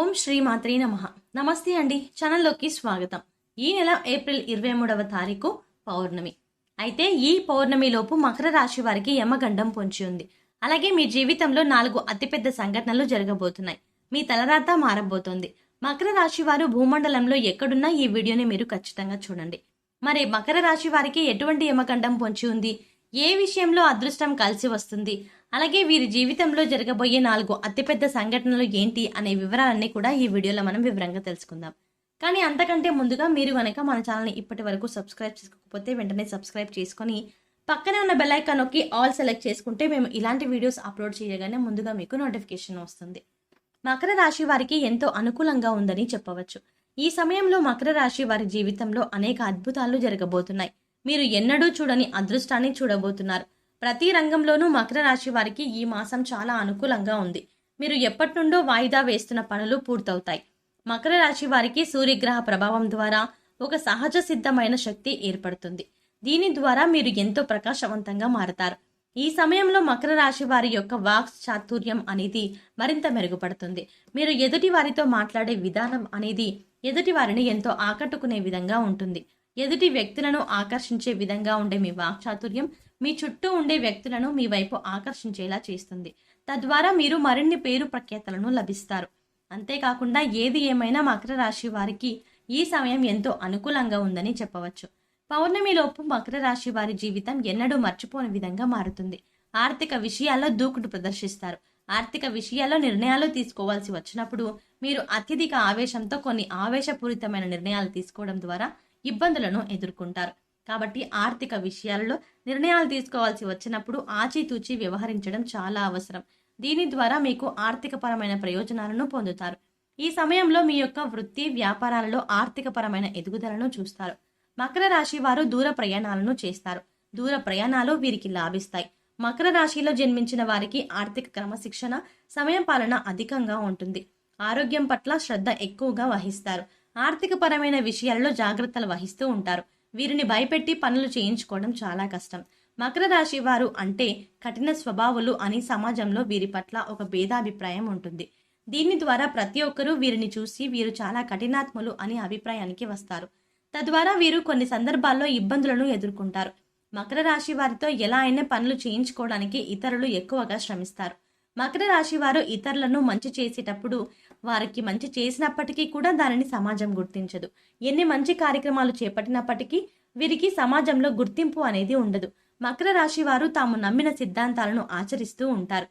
ఓం శ్రీ మాత్రీ నమ. నమస్తే అండి. ఛానల్లోకి స్వాగతం. ఈ నెల ఏప్రిల్ ఇరవై మూడవ తారీఖు పౌర్ణమి. అయితే ఈ పౌర్ణమిలోపు మకర రాశి వారికి యమగండం పొంచి ఉంది. అలాగే మీ జీవితంలో నాలుగు అతిపెద్ద సంఘటనలు జరగబోతున్నాయి. మీ తలరాత మారబోతోంది. మకర రాశి వారు భూమండలంలో ఎక్కడున్నా ఈ వీడియోని మీరు ఖచ్చితంగా చూడండి. మరి మకర రాశి వారికి ఎటువంటి యమగండం పొంచి ఉంది? ఏ విషయంలో అదృష్టం కలిసి వస్తుంది? అలాగే వీరి జీవితంలో జరగబోయే నాలుగు అతిపెద్ద సంఘటనలు ఏంటి అనే వివరాలన్నీ కూడా ఈ వీడియోలో మనం వివరంగా తెలుసుకుందాం. కానీ అంతకంటే ముందుగా మీరు కనుక మన ఛానల్ని ఇప్పటి వరకు సబ్స్క్రైబ్ చేసుకోకపోతే వెంటనే సబ్స్క్రైబ్ చేసుకొని పక్కనే ఉన్న బెల్ ఐకాన్ నొక్కి ఆల్ సెలెక్ట్ చేసుకుంటే మేము ఇలాంటి వీడియోస్ అప్లోడ్ చేయగానే ముందుగా మీకు నోటిఫికేషన్ వస్తుంది. మకర రాశి వారికి ఎంతో అనుకూలంగా ఉందని చెప్పవచ్చు. ఈ సమయంలో మకర రాశి వారి జీవితంలో అనేక అద్భుతాలు జరగబోతున్నాయి. మీరు ఎన్నడూ చూడని అదృష్టాన్ని చూడబోతున్నారు. ప్రతి రంగంలోనూ మకర రాశి వారికి ఈ మాసం చాలా అనుకూలంగా ఉంది. మీరు ఎప్పటి నుండో వాయిదా వేస్తున్న పనులు పూర్తవుతాయి. మకర రాశి వారికి సూర్యగ్రహ ప్రభావం ద్వారా ఒక సహజ సిద్ధమైన శక్తి ఏర్పడుతుంది. దీని ద్వారా మీరు ఎంతో ప్రకాశవంతంగా మారతారు. ఈ సమయంలో మకర రాశి వారి యొక్క వాక్ చాతుర్యం అనేది మరింత మెరుగుపడుతుంది. మీరు ఎదుటి వారితో మాట్లాడే విధానం అనేది ఎదుటి వారిని ఎంతో ఆకట్టుకునే విధంగా ఉంటుంది. ఎదుటి వ్యక్తులను ఆకర్షించే విధంగా ఉండే మీ వాక్ చాతుర్యం మీ చుట్టూ ఉండే వ్యక్తులను మీ వైపు ఆకర్షించేలా చేస్తుంది. తద్వారా మీరు మరిన్ని పేరు ప్రఖ్యాతలను లభిస్తారు. అంతేకాకుండా ఏది ఏమైనా మకర రాశి వారికి ఈ సమయం ఎంతో అనుకూలంగా ఉందని చెప్పవచ్చు. పౌర్ణమిలోపు మకర రాశి వారి జీవితం ఎన్నడూ మర్చిపోని విధంగా మారుతుంది. ఆర్థిక విషయాల్లో దూకుడు ప్రదర్శిస్తారు. ఆర్థిక విషయాల్లో నిర్ణయాలు తీసుకోవాల్సి వచ్చినప్పుడు మీరు అత్యధిక ఆవేశంతో కొన్ని ఆవేశపూరితమైన నిర్ణయాలు తీసుకోవడం ద్వారా ఇబ్బందులను ఎదుర్కొంటారు. కాబట్టి ఆర్థిక విషయాలలో నిర్ణయాలు తీసుకోవాల్సి వచ్చినప్పుడు ఆచితూచి వ్యవహరించడం చాలా అవసరం. దీని ద్వారా మీకు ఆర్థికపరమైన ప్రయోజనాలను పొందుతారు. ఈ సమయంలో మీ యొక్క వృత్తి వ్యాపారాలలో ఆర్థికపరమైన ఎదుగుదలను చూస్తారు. మకర రాశి వారు దూర ప్రయాణాలను చేస్తారు. దూర ప్రయాణాలు వీరికి లాభిస్తాయి. మకర రాశిలో జన్మించిన వారికి ఆర్థిక క్రమశిక్షణ సమయం పాలన అధికంగా ఉంటుంది. ఆరోగ్యం పట్ల శ్రద్ధ ఎక్కువగా వహిస్తారు. ఆర్థికపరమైన విషయాలలో విషయాల్లో జాగ్రత్తలు వహిస్తూ ఉంటారు. వీరిని భయపెట్టి పనులు చేయించుకోవడం చాలా కష్టం. మకర రాశి వారు అంటే కఠిన స్వభావులు అని సమాజంలో వీరి పట్ల ఒక భేదాభిప్రాయం ఉంటుంది. దీని ద్వారా ప్రతి ఒక్కరూ వీరిని చూసి వీరు చాలా కఠినాత్ములు అని అభిప్రాయానికి వస్తారు. తద్వారా వీరు కొన్ని సందర్భాల్లో ఇబ్బందులను ఎదుర్కొంటారు. మకర రాశి వారితో ఎలా అయినా పనులు చేయించుకోవడానికి ఇతరులు ఎక్కువగా శ్రమిస్తారు. మకర రాశి వారు ఇతరులను మంచి చేసేటప్పుడు వారికి మంచి చేసినప్పటికీ కూడా దానిని సమాజం గుర్తించదు. ఎన్ని మంచి కార్యక్రమాలు చేపట్టినప్పటికీ వీరికి సమాజంలో గుర్తింపు అనేది ఉండదు. మకర రాశి వారు తాము నమ్మిన సిద్ధాంతాలను ఆచరిస్తూ ఉంటారు.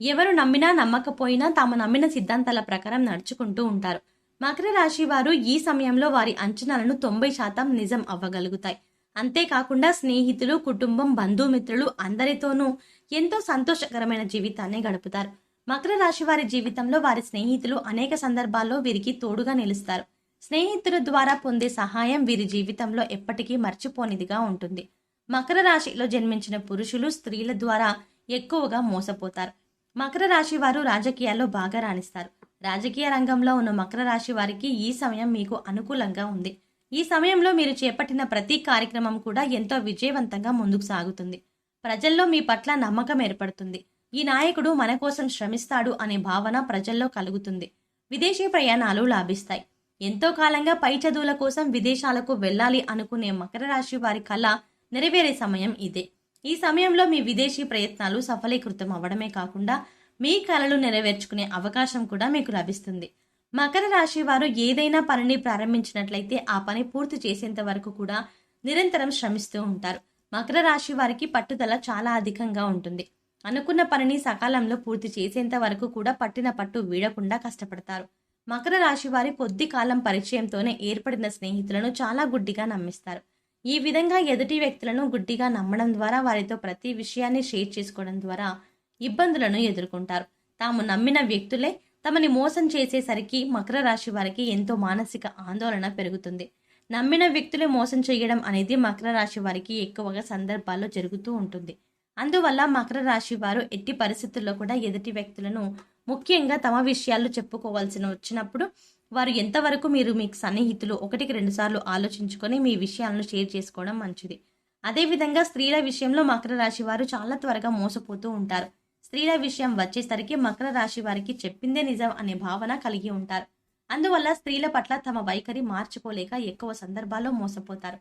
ఎవరు నమ్మినా నమ్మకపోయినా తాము నమ్మిన సిద్ధాంతాల ప్రకారం నడుచుకుంటూ ఉంటారు. మకర రాశి వారు ఈ సమయంలో వారి అంచనాలను తొంభై శాతం నిజం అవ్వగలుగుతాయి. అంతేకాకుండా స్నేహితులు కుటుంబం బంధుమిత్రులు అందరితోనూ ఎంతో సంతోషకరమైన జీవితాన్ని గడుపుతారు. మకర రాశి వారి జీవితంలో వారి స్నేహితులు అనేక సందర్భాల్లో వీరికి తోడుగా నిలుస్తారు. స్నేహితుల ద్వారా పొందే సహాయం వీరి జీవితంలో ఎప్పటికీ మర్చిపోనిదిగా ఉంటుంది. మకర రాశిలో జన్మించిన పురుషులు స్త్రీల ద్వారా ఎక్కువగా మోసపోతారు. మకర రాశి వారు రాజకీయాల్లో బాగా రాణిస్తారు. రాజకీయ రంగంలో ఉన్న మకర రాశి వారికి ఈ సమయం మీకు అనుకూలంగా ఉంది. ఈ సమయంలో మీరు చేపట్టిన ప్రతి కార్యక్రమం కూడా ఎంతో విజయవంతంగా ముందుకు సాగుతుంది. ప్రజల్లో మీ పట్ల నమ్మకం ఏర్పడుతుంది. ఈ నాయకుడు మన కోసం శ్రమిస్తాడు అనే భావన ప్రజల్లో కలుగుతుంది. విదేశీ ప్రయాణాలు లాభిస్తాయి. ఎంతో కాలంగా పై చదువుల కోసం విదేశాలకు వెళ్ళాలి అనుకునే మకర రాశి వారి కళ నెరవేరే సమయం ఇదే. ఈ సమయంలో మీ విదేశీ ప్రయత్నాలు సఫలీకృతం అవ్వడమే కాకుండా మీ కళలు నెరవేర్చుకునే అవకాశం కూడా మీకు లభిస్తుంది. మకర రాశి వారు ఏదైనా పనిని ప్రారంభించినట్లయితే ఆ పని పూర్తి చేసేంత వరకు కూడా నిరంతరం శ్రమిస్తూ ఉంటారు. మకర రాశి వారికి పట్టుదల చాలా అధికంగా ఉంటుంది. అనుకున్న పనిని సకాలంలో పూర్తి చేసేంత వరకు కూడా పట్టిన పట్టు వీడకుండా కష్టపడతారు. మకర రాశి వారి కొద్ది కాలం పరిచయంతోనే ఏర్పడిన స్నేహితులను చాలా గుడ్డిగా నమ్మిస్తారు. ఈ విధంగా ఎదుటి వ్యక్తులను గుడ్డిగా నమ్మడం ద్వారా వారితో ప్రతి విషయాన్ని షేర్ చేసుకోవడం ద్వారా ఇబ్బందులను ఎదుర్కొంటారు. తాము నమ్మిన వ్యక్తులే తమని మోసం చేసేసరికి మకర రాశి వారికి ఎంతో మానసిక ఆందోళన పెరుగుతుంది. నమ్మిన వ్యక్తులే మోసం చేయడం అనేది మకర రాశి వారికి ఎక్కువగా సందర్భాల్లో జరుగుతూ ఉంటుంది. అందువల్ల మకర రాశి వారు ఎట్టి పరిస్థితుల్లో కూడా ఎదుటి వ్యక్తులను ముఖ్యంగా తమ విషయాలు చెప్పుకోవాల్సిన వచ్చినప్పుడు వారు ఎంతవరకు మీరు మీకు సన్నిహితులు ఒకటికి రెండు సార్లు ఆలోచించుకొని మీ విషయాలను షేర్ చేసుకోవడం మంచిది. అదేవిధంగా స్త్రీల విషయంలో మకర రాశి వారు చాలా త్వరగా మోసపోతూ ఉంటారు. స్త్రీల విషయం వచ్చేసరికి మకర రాశి వారికి చెప్పిందే నిజం అనే భావన కలిగి ఉంటారు. అందువల్ల స్త్రీల పట్ల తమ వైఖరి మార్చుకోలేక ఎక్కువ సందర్భాల్లో మోసపోతారు.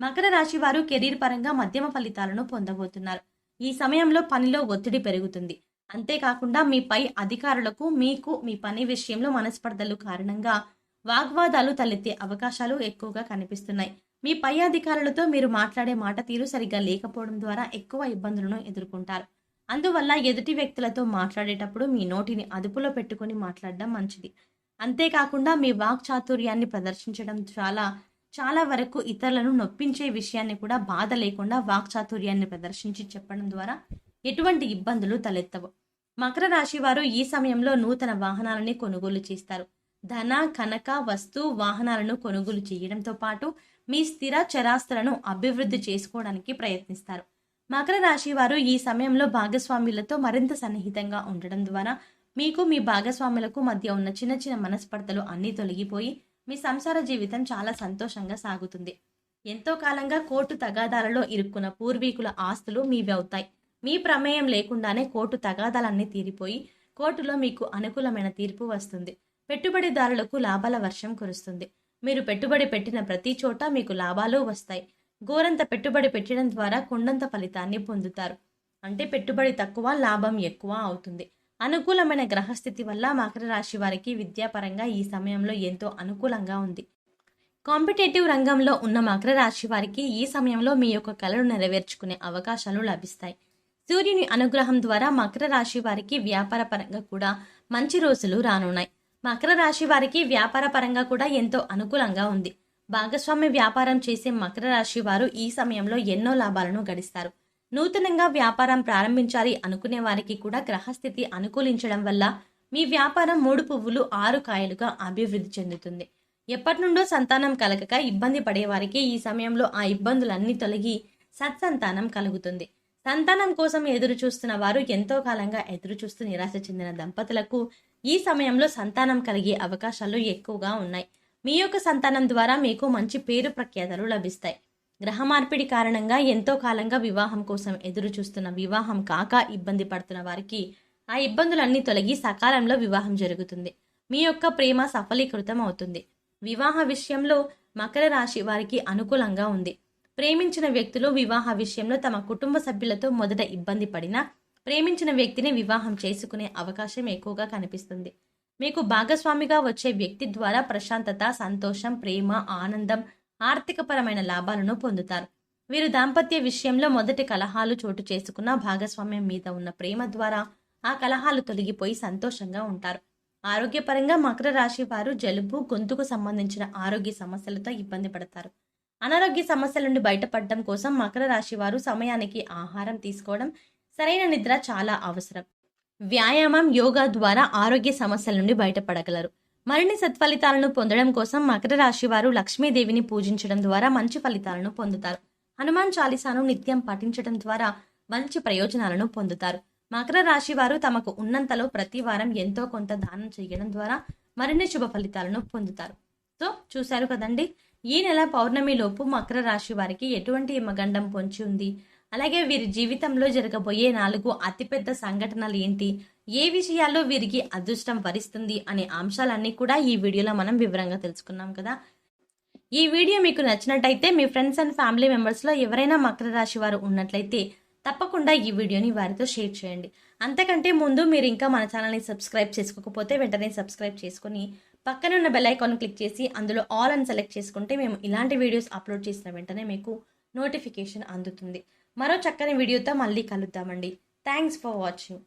మకర రాశి వారు కెరీర్ పరంగా మధ్యమ ఫలితాలను పొందబోతున్నారు. ఈ సమయంలో పనిలో ఒత్తిడి పెరుగుతుంది. అంతేకాకుండా మీ పై అధికారులకు మీకు మీ పని విషయంలో మనస్పర్ధలు కారణంగా వాగ్వాదాలు తలెత్తే అవకాశాలు ఎక్కువగా కనిపిస్తున్నాయి. మీ పై అధికారులతో మీరు మాట్లాడే మాట తీరు సరిగ్గా లేకపోవడం ద్వారా ఎక్కువ ఇబ్బందులను ఎదుర్కొంటారు. అందువల్ల ఎదుటి వ్యక్తులతో మాట్లాడేటప్పుడు మీ నోటిని అదుపులో పెట్టుకుని మాట్లాడడం మంచిది. అంతేకాకుండా మీ వాక్ చాతుర్యాన్ని ప్రదర్శించడం చాలా చాలా వరకు ఇతరులను నొప్పించే విషయాన్ని కూడా బాధ లేకుండా వాక్చాతుర్యాన్ని ప్రదర్శించి చెప్పడం ద్వారా ఎటువంటి ఇబ్బందులు తలెత్తవు. మకర రాశి వారు ఈ సమయంలో నూతన వాహనాలని కొనుగోలు చేస్తారు. ధన కనక వస్తు వాహనాలను కొనుగోలు చేయడంతో పాటు మీ స్థిర చరాస్తులను అభివృద్ధి చేసుకోవడానికి ప్రయత్నిస్తారు. మకర రాశి వారు ఈ సమయంలో భాగస్వాములతో మరింత సన్నిహితంగా ఉండడం ద్వారా మీకు మీ భాగస్వాములకు మధ్య ఉన్న చిన్న చిన్న మనస్పర్ధలు అన్నీ తొలగిపోయి మీ సంసార జీవితం చాలా సంతోషంగా సాగుతుంది. ఎంతో కాలంగా కోర్టు తగాదాలలో ఇరుక్కున్న పూర్వీకుల ఆస్తులు మీవి అవుతాయి. మీ ప్రమేయం లేకుండానే కోర్టు తగాదాలన్నీ తీరిపోయి కోర్టులో మీకు అనుకూలమైన తీర్పు వస్తుంది. పెట్టుబడిదారులకు లాభాల వర్షం కురుస్తుంది. మీరు పెట్టుబడి పెట్టిన ప్రతి చోట మీకు లాభాలు వస్తాయి. గోరంత పెట్టుబడి పెట్టడం ద్వారా కొండంత ఫలితాన్ని పొందుతారు. అంటే పెట్టుబడి తక్కువ లాభం ఎక్కువ అవుతుంది. అనుకూలమైన గ్రహస్థితి వల్ల మకర రాశి వారికి విద్యాపరంగా ఈ సమయంలో ఎంతో అనుకూలంగా ఉంది. కాంపిటేటివ్ రంగంలో ఉన్న మకర రాశి వారికి ఈ సమయంలో మీ యొక్క కళను నెరవేర్చుకునే అవకాశాలు లభిస్తాయి. సూర్యుని అనుగ్రహం ద్వారా మకర రాశి వారికి వ్యాపార పరంగా కూడా మంచి రోజులు రానున్నాయి. మకర రాశి వారికి వ్యాపార పరంగా కూడా ఎంతో అనుకూలంగా ఉంది. భాగస్వామ్య వ్యాపారం చేసే మకర రాశి వారు ఈ సమయంలో ఎన్నో లాభాలను గడిస్తారు. నూతనంగా వ్యాపారం ప్రారంభించాలి అనుకునే వారికి కూడా గ్రహస్థితి అనుకూలించడం వల్ల మీ వ్యాపారం మూడు పువ్వులు ఆరు కాయలుగా అభివృద్ధి చెందుతుంది. ఎప్పటి నుండో సంతానం కలగక ఇబ్బంది పడేవారికి ఈ సమయంలో ఆ ఇబ్బందులన్నీ తొలగి సత్సంతానం కలుగుతుంది. సంతానం కోసం ఎదురు చూస్తున్న వారు ఎంతో కాలంగా ఎదురు చూస్తూ నిరాశ చెందిన దంపతులకు ఈ సమయంలో సంతానం కలిగే అవకాశాలు ఎక్కువగా ఉన్నాయి. మీ యొక్క సంతానం ద్వారా మీకు మంచి పేరు ప్రఖ్యాతలు లభిస్తాయి. గ్రహ మార్పిడి కారణంగా ఎంతో కాలంగా వివాహం కోసం ఎదురు చూస్తున్న వివాహం కాక ఇబ్బంది పడుతున్న వారికి ఆ ఇబ్బందులన్నీ తొలగి సకాలంలో వివాహం జరుగుతుంది. మీ యొక్క ప్రేమ సఫలీకృతం అవుతుంది. వివాహ విషయంలో మకర రాశి వారికి అనుకూలంగా ఉంది. ప్రేమించిన వ్యక్తులు వివాహ విషయంలో తమ కుటుంబ సభ్యులతో మొదట ఇబ్బంది పడినా ప్రేమించిన వ్యక్తిని వివాహం చేసుకునే అవకాశం ఎక్కువగా కనిపిస్తుంది. మీకు భాగస్వామిగా వచ్చే వ్యక్తి ద్వారా ప్రశాంతత సంతోషం ప్రేమ ఆనందం ఆర్థికపరమైన లాభాలను పొందుతారు. వీరు దాంపత్య విషయంలో మొదటి కలహాలు చోటు చేసుకున్న భాగస్వామ్యం మీద ఉన్న ప్రేమ ద్వారా ఆ కలహాలు తొలగిపోయి సంతోషంగా ఉంటారు. ఆరోగ్యపరంగా మకర రాశి వారు జలుబు గొంతుకు సంబంధించిన ఆరోగ్య సమస్యలతో ఇబ్బంది పడతారు. అనారోగ్య సమస్యల నుండి బయటపడడం కోసం మకర రాశి వారు సమయానికి ఆహారం తీసుకోవడం సరైన నిద్ర చాలా అవసరం. వ్యాయామం యోగా ద్వారా ఆరోగ్య సమస్యల నుండి బయటపడగలరు. మరిన్ని సత్ఫలితాలను పొందడం కోసం మకర రాశి వారు లక్ష్మీదేవిని పూజించడం ద్వారా మంచి ఫలితాలను పొందుతారు. హనుమాన్ చాలీసాను నిత్యం పఠించడం ద్వారా మంచి ప్రయోజనాలను పొందుతారు. మకర రాశి వారు తమకు ఉన్నంతలో ప్రతి వారం ఎంతో కొంత దానం చేయడం ద్వారా మరిన్ని శుభ ఫలితాలను పొందుతారు. సో చూశారు కదండి? ఈ నెల పౌర్ణమి లోపు మకర రాశి వారికి ఎటువంటి యమగండం పొంచి ఉంది? అలాగే వీరి జీవితంలో జరగబోయే నాలుగు అతిపెద్ద సంఘటనలు ఏంటి? ఏ విషయాల్లో వీరికి అదృష్టం వరిస్తుంది అనే అంశాలన్నీ కూడా ఈ వీడియోలో మనం వివరంగా తెలుసుకున్నాం కదా. ఈ వీడియో మీకు నచ్చినట్టయితే మీ ఫ్రెండ్స్ అండ్ ఫ్యామిలీ మెంబర్స్లో ఎవరైనా మకర రాశి వారు ఉన్నట్లయితే తప్పకుండా ఈ వీడియోని వారితో షేర్ చేయండి. అంతకంటే ముందు మీరు ఇంకా మన ఛానల్ని సబ్స్క్రైబ్ చేసుకోకపోతే వెంటనే సబ్స్క్రైబ్ చేసుకుని పక్కన ఉన్న బెల్ ఐకాన్ క్లిక్ చేసి అందులో ఆల్ అని సెలెక్ట్ చేసుకుంటే మేము ఇలాంటి వీడియోస్ అప్లోడ్ చేసిన వెంటనే మీకు నోటిఫికేషన్ అందుతుంది. మరో చక్కని వీడియోతో మళ్ళీ కలుద్దామండి. Thanks for watching